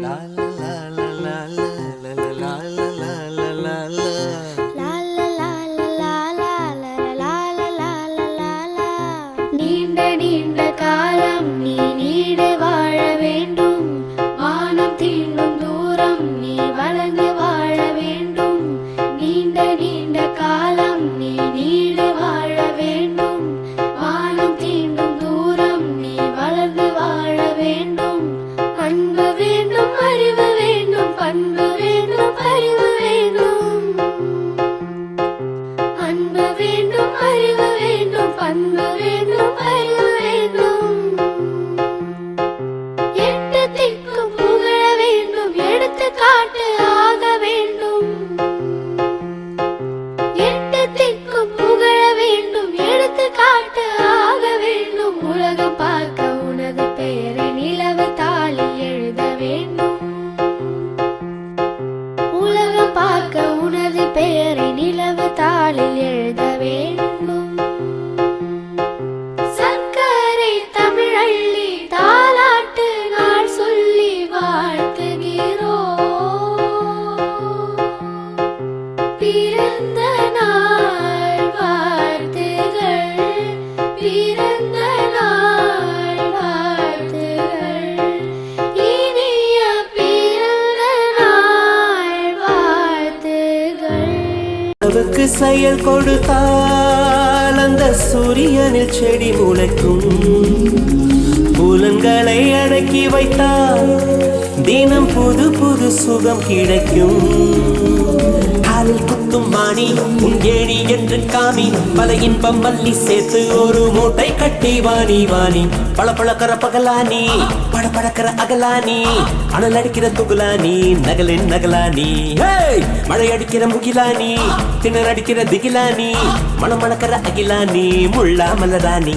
啦啦啦啦 பார்க்க உனது பெயரை நிலவு தாளில் எழுத செயல் கொடுத்தால் அந்த சூரியனில் செடி முளைக்கும். புலன்களை அடக்கி வைத்தால் தினம் புது புது சுகம் கிடைக்கும். காலில் குத்தும் மாணி உன் ஏணி என்று காமி. பல இன்பம் மல்லி சேர்த்து ஒரு மூட்டை கட்டி வாணி வாணி. பல பழக்கிற பகலானி பட படக்கிற அகலானி. அனல் அடிக்கிற துகுலானி நகலின் நகலானி. மழை அடிக்கிற முகிலானி திணற அடிக்கிற திகிலானி. மணம் அகிலானி முள்ளா மலரானி.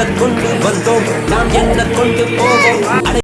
கொண்டு வந்தோம்? நாம் என்ன கொண்டு போவோம்?